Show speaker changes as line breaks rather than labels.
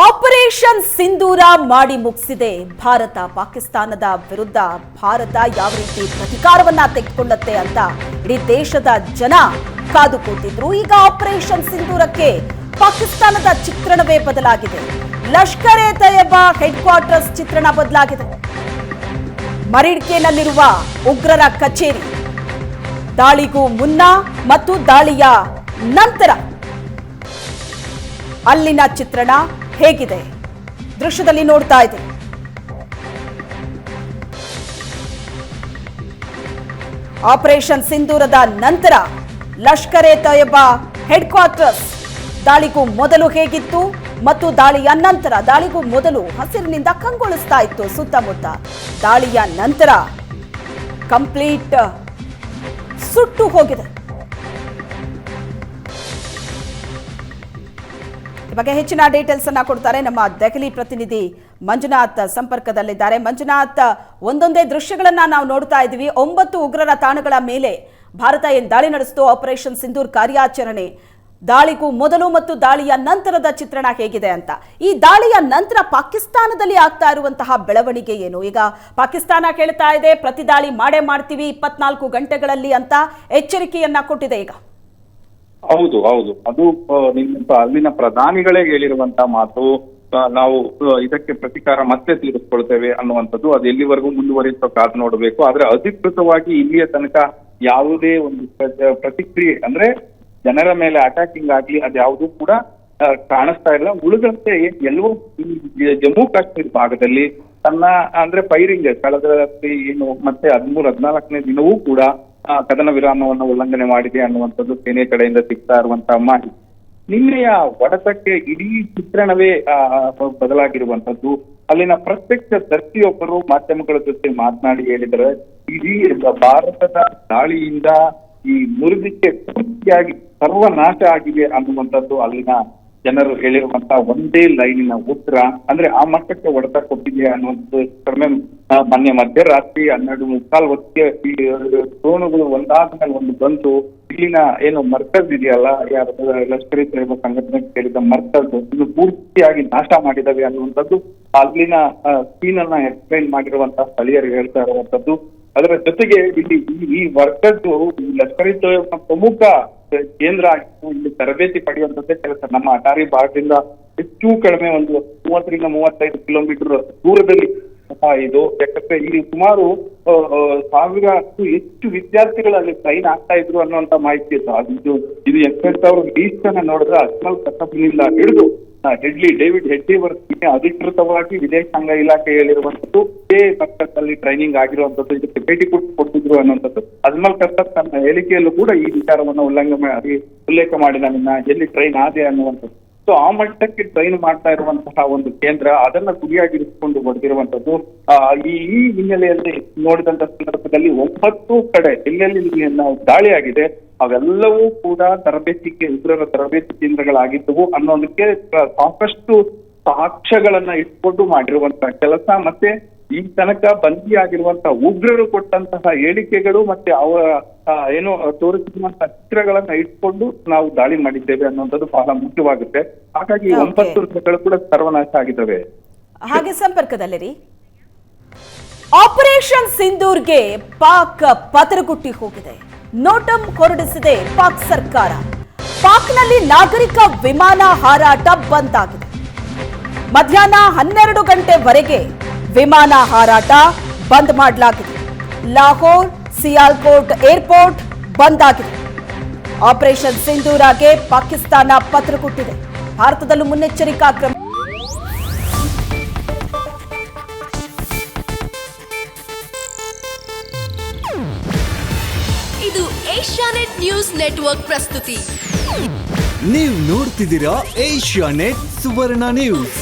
Operation ಸಿಂಧೂರ ಮಾಡಿ ಮುಗಿಸಿದೆ. ಭಾರತ ಪಾಕಿಸ್ತಾನದ ವಿರುದ್ಧ ಭಾರತ ಯಾವ ರೀತಿ ಪ್ರತಿಕಾರವನ್ನ ತೆಗೆದುಕೊಳ್ಳುತ್ತೆ ಅಂತ ಇಡೀ ದೇಶದ ಜನ ಕಾದು ಕೂತಿದ್ರು ಈಗ ಆಪರೇಷನ್ ಸಿಂಧೂರಕ್ಕೆ ಪಾಕಿಸ್ತಾನದ ಚಿತ್ರಣವೇ ಬದಲಾಗಿದೆ. ಲಷ್ಕರ್ ಎ ಹೆಡ್ ಕ್ವಾರ್ಟರ್ಸ್ ಚಿತ್ರಣ ಬದಲಾಗಿದೆ. ಮರಿಡ್ಕೆನಲ್ಲಿರುವ ಉಗ್ರರ ಕಚೇರಿ. ದಾಳಿಗೂ ಮುನ್ನ ಮತ್ತು ದಾಳಿಯ ನಂತರ ಅಲ್ಲಿನ ಚಿತ್ರಣ ಹೇಗಿದೆ? ದೃಶ್ಯದಲ್ಲಿ ನೋಡ್ತಾ ಇದೆ. ಆಪರೇಷನ್ ಸಿಂಧೂರದ ನಂತರ ಲಷ್ಕರ್ ಎ ಹೆಡ್ ಕ್ವಾರ್ಟರ್ಸ್ ದಾಳಿಗೂ ಮೊದಲು ಹೇಗಿತ್ತು ಮತ್ತು ದಾಳಿಯ ನಂತರ, ದಾಳಿಗೂ ಮೊದಲು ಹಸಿರಿನಿಂದ ಕಂಗೊಳಿಸ್ತಾ ಇತ್ತು ಸುತ್ತಮುತ್ತ. ದಾಳಿಯ ನಂತರ ಕಂಪ್ಲೀಟ್ ಸುಟ್ಟು ಹೋಗಿದೆ. ಈ ಬಗ್ಗೆ ಹೆಚ್ಚಿನ ಡೀಟೇಲ್ಸ್ ಅನ್ನ ಕೊಡ್ತಾರೆ ನಮ್ಮ ದೆಹಲಿ ಪ್ರತಿನಿಧಿ ಮಂಜುನಾಥ್ ಸಂಪರ್ಕದಲ್ಲಿದ್ದಾರೆ. ಮಂಜುನಾಥ್, ಒಂದೊಂದೇ ದೃಶ್ಯಗಳನ್ನ ನಾವು ನೋಡ್ತಾ ಇದ್ದೀವಿ. ಒಂಬತ್ತು ಉಗ್ರರ ತಾಣಗಳ ಮೇಲೆ ಭಾರತ ಏನ್ ದಾಳಿ ನಡೆಸಿತು? ಆಪರೇಷನ್ ಸಿಂಧೂರ್ ಕಾರ್ಯಾಚರಣೆ. ದಾಳಿಗೂ ಮೊದಲು ಮತ್ತು ದಾಳಿಯ ನಂತರದ ಚಿತ್ರಣ ಹೇಗಿದೆ ಅಂತ. ಈ ದಾಳಿಯ ನಂತರ ಪಾಕಿಸ್ತಾನದಲ್ಲಿ ಆಗ್ತಾ ಇರುವಂತಹ ಬೆಳವಣಿಗೆ ಏನು? ಈಗ ಪಾಕಿಸ್ತಾನ ಕೇಳ್ತಾ ಇದೆ, ಪ್ರತಿ ದಾಳಿ ಮಾಡೇ ಮಾಡ್ತೀವಿ, ಇಪ್ಪತ್ನಾಲ್ಕು ಗಂಟೆಗಳಲ್ಲಿ ಅಂತ ಎಚ್ಚರಿಕೆಯನ್ನ ಕೊಟ್ಟಿದೆ ಈಗ.
ಹೌದು ಹೌದು. ಅದು ನಿಮ್ಮ ಅಲ್ಲಿನ ಪ್ರಧಾನಿಗಳೇ ಹೇಳಿರುವಂತ ಮಾತು ನಾವು ಇದಕ್ಕೆ ಪ್ರತಿಕಾರ ಮತ್ತೆ ತೀರಿಸ್ಕೊಳ್ತೇವೆ ಅನ್ನುವಂಥದ್ದು ಅದು ಎಲ್ಲಿವರೆಗೂ ಮುಂದುವರಿಸುವ ಕಾದು ನೋಡಬೇಕು. ಆದ್ರೆ ಅಧಿಕೃತವಾಗಿ ಇಲ್ಲಿಯ ತನಕ ಯಾವುದೇ ಒಂದು ಪ್ರ- ಪ್ರತಿಕ್ರಿಯೆ, ಅಂದ್ರೆ ಜನರ ಮೇಲೆ ಅಟ್ಯಾಕಿಂಗ್ ಆಗ್ಲಿ ಅದ್ಯಾವುದೂ ಕೂಡ ಕಾಣಿಸ್ತಾ ಇಲ್ಲ. ಉಳಿದಂತೆ ಎಲ್ಲವೂ ಜಮ್ಮು ಕಾಶ್ಮೀರ ಭಾಗದಲ್ಲಿ ತನ್ನ, ಅಂದ್ರೆ ಫೈರಿಂಗ್ ಕಳೆದ ಏನು, ಮತ್ತೆ ಹದಿಮೂರು, ಹದಿನಾಲ್ಕನೇ ದಿನವೂ ಕೂಡ ಕದನ ವಿರಾಮವನ್ನು ಉಲ್ಲಂಘನೆ ಮಾಡಿದೆ ಅನ್ನುವಂಥದ್ದು ಸೇನೆ ಕಡೆಯಿಂದ ಸಿಗ್ತಾ ಇರುವಂತಹ ಮಾಹಿತಿ. ನಿನ್ನೆಯ ಒಡತಕ್ಕೆ ಇಡೀ ಚಿತ್ರಣವೇ ಬದಲಾಗಿರುವಂತದ್ದು ಅಲ್ಲಿನ ಪ್ರತ್ಯಕ್ಷ ದರ್ಶಿಯೊಬ್ಬರು ಮಾಧ್ಯಮಗಳ ಜೊತೆ ಮಾತನಾಡಿ ಹೇಳಿದರೆ, ಇಡೀ ಭಾರತದ ದಾಳಿಯಿಂದ ಈ ಮುರಿದಿಕ್ಕೆ ಪೂರ್ತಿಯಾಗಿ ಸರ್ವನಾಶ ಆಗಿದೆ ಅನ್ನುವಂಥದ್ದು ಅಲ್ಲಿನ ಜನರು ಹೇಳಿರುವಂತಹ ಒಂದೇ ಲೈನಿನ ಉತ್ತರ, ಅಂದ್ರೆ ಆ ಮಟ್ಟಕ್ಕೆ ಹೊಡೆತ ಕೊಟ್ಟಿದೆ ಅನ್ನುವಂಥದ್ದು ಮೊನ್ನೆ ಮಧ್ಯರಾತ್ರಿ ಹನ್ನೆರಡು ಮುಕ್ಕಾಲ್ ಹೊತ್ತಿಗೆ ಈ ಒಂದಾದ ಮೇಲೆ ಒಂದು ಬಂತು. ಇಲ್ಲಿನ ಏನು ಮರ್ಕಜ್ ಇದೆಯಲ್ಲ ಲಷ್ಕರಿ ತಯ್ಯಬ ಸಂಘಟನೆ ಸೇರಿದ ಮರ್ಕಜ್ ಇದು ಪೂರ್ತಿಯಾಗಿ ನಾಶ ಮಾಡಿದವೆ ಅನ್ನುವಂಥದ್ದು ಅಲ್ಲಿನ ಸೀನ್ ಅನ್ನ ಎಕ್ಸ್ಪ್ಲೈನ್ ಮಾಡಿರುವಂತಹ ಸ್ಥಳೀಯರು ಹೇಳ್ತಾ ಇರುವಂತದ್ದು ಅದರ ಜೊತೆಗೆ ಇಲ್ಲಿ ಈ- ವರ್ಕರ್ಸ್ ಲಷ್ಕರಿ ಪ್ರಮುಖ ಕೇಂದ್ರ ಇಲ್ಲಿ ತರಬೇತಿ ಪಡೆಯುವಂತದ್ದೇ ಕೆಲಸ. ನಮ್ಮ ಅಟಾರಿ ಭಾಗದಿಂದ ಹೆಚ್ಚು ಕಡಿಮೆ ಒಂದು ಮೂವತ್ತರಿಂದ ಮೂವತ್ತೈದು ಕಿಲೋಮೀಟರ್ ದೂರದಲ್ಲಿ ಇದು. ಯಾಕಂದ್ರೆ ಇಲ್ಲಿ ಸುಮಾರು ಸಾವಿರಕ್ಕೂ ಹೆಚ್ಚು ವಿದ್ಯಾರ್ಥಿಗಳು ಅಲ್ಲಿ ಟ್ರೈನ್ ಆಗ್ತಾ ಇದ್ರು ಅನ್ನುವಂತ ಮಾಹಿತಿ ಇತ್ತು. ಅದು ಇದು ಎಕ್ಸ್ಪ್ರೆಸ್ ಅವರು ಲೀಸ್ಟ್ ಅನ್ನ ನೋಡಿದ್ರೆ ಅಜ್ಮಲ್ ಕಸಬ್ನಿಂದ ಹಿಡಿದು ಹೆಡ್ಲಿ ಡೇವಿಡ್ ಹೆಡ್ಲಿ ವರ್ಗಕ್ಕೆ ಅಧಿಕೃತವಾಗಿ ವಿದೇಶಾಂಗ ಇಲಾಖೆ ಹೇಳಿರುವಂತದ್ದು ಮಟ್ಟದಲ್ಲಿ ಟ್ರೈನಿಂಗ್ ಆಗಿರುವಂತದ್ದು. ಇದಕ್ಕೆ ಭೇಟಿ ಕೊಟ್ಟು ಕೊಟ್ಟಿದ್ರು ಅನ್ನುವಂಥದ್ದು. ಅಜ್ಮಲ್ ಕರ್ತರ್ ತನ್ನ ಹೇಳಿಕೆಯಲ್ಲೂ ಕೂಡ ಈ ವಿಚಾರವನ್ನು ಉಲ್ಲಂಘನೆ ಮಾಡಿ ಉಲ್ಲೇಖ ಮಾಡಿದ ನಿನ್ನ ಎಲ್ಲಿ ಟ್ರೈನ್ ಆದೆ ಅನ್ನುವಂಥದ್ದು. ಸೊ ಆ ಮಟ್ಟಕ್ಕೆ ಟ್ರೈನ್ ಮಾಡ್ತಾ ಇರುವಂತಹ ಒಂದು ಕೇಂದ್ರ ಅದನ್ನ ಗುರಿಯಾಗಿರಿಸಿಕೊಂಡು ಹೊಡೆದಿರುವಂತದ್ದು ಈ ಹಿನ್ನೆಲೆಯಲ್ಲಿ ನೋಡಿದಂತ ಸಂದರ್ಭದಲ್ಲಿ ಒಂಬತ್ತು ಕಡೆ ಎಲ್ಲೆಲ್ಲಿ ನಾವು ದಾಳಿ ಆಗಿದೆ ಅವೆಲ್ಲವೂ ಕೂಡ ತರಬೇತಿ ಉಗ್ರರ ತರಬೇತಿ ಕೇಂದ್ರಗಳಾಗಿದ್ದವು ಅನ್ನೋದಕ್ಕೆ ಸಾಕಷ್ಟು ಸಾಕ್ಷ್ಯಗಳನ್ನ ಇಟ್ಕೊಂಡು ಮಾಡಿರುವಂತಹ ಕೆಲಸ. ಮತ್ತೆ ಈ ತನಕ ಬಂದಿಯಾಗಿರುವಂತಹ ಉಗ್ರರು ಕೊಟ್ಟಂತಹ ಹೇಳಿಕೆಗಳು ಮತ್ತೆ ಅವರ ಏನು ತೋರಿಸಿರುವಂತಹ ಚಿತ್ರಗಳನ್ನ ಇಟ್ಕೊಂಡು ನಾವು ದಾಳಿ ಮಾಡಿದ್ದೇವೆ ಅನ್ನುವಂಥದ್ದು ಬಹಳ ಮುಖ್ಯವಾಗುತ್ತೆ. ಹಾಗಾಗಿ. ಒಂಬತ್ತು ವೃತ್ತಗಳು ಕೂಡ ಸರ್ವನಾಶ ಆಗಿದ್ದಾವೆ.
ಹಾಗೆ ಸಂಪರ್ಕದಲ್ಲಿರಿ ಆಪರೇಷನ್ ಸಿಂಧೂರ್ಗೆ ಪಾಕ್ ಪತರಗುಟ್ಟಿ ಹೋಗಿದೆ. ನೋಟಂ ಹೊರಡಿಸಿದೆ ಪಾಕ್ ಸರ್ಕಾರ. ಪಾಕ್ನಲ್ಲಿ ನಾಗರಿಕ ವಿಮಾನ ಹಾರಾಟ ಬಂದ್ ಆಗಿದೆ. ಮಧ್ಯಾಹ್ನ ಹನ್ನೆರಡು ಗಂಟೆವರೆಗೆ ವಿಮಾನ ಹಾರಾಟ ಬಂದ್ ಮಾಡಲಾಗಿದೆ. ಲಾಹೋರ್ ಸಿಯಾಲ್ಕೋಟ್ ಏರ್ಪೋರ್ಟ್ ಬಂದ್ ಆಗಿದೆ ಆಪರೇಷನ್ ಸಿಂಧೂರಾಗೆ ಪಾಕಿಸ್ತಾನ ಪತ್ರ ಕೊಟ್ಟಿದೆ. ಭಾರತದಲ್ಲೂ ಮುನ್ನೆಚ್ಚರಿಕಾ ಕ್ರಮ.
ಇದು ಏಷ್ಯಾನೆಟ್ ನ್ಯೂಸ್ ನೆಟ್ವರ್ಕ್ ಪ್ರಸ್ತುತಿ.
ನೀವು ನೋಡ್ತಿದ್ದೀರಾ ಏಷ್ಯಾ ನೆಟ್ ಸುವರ್ಣ ನ್ಯೂಸ್.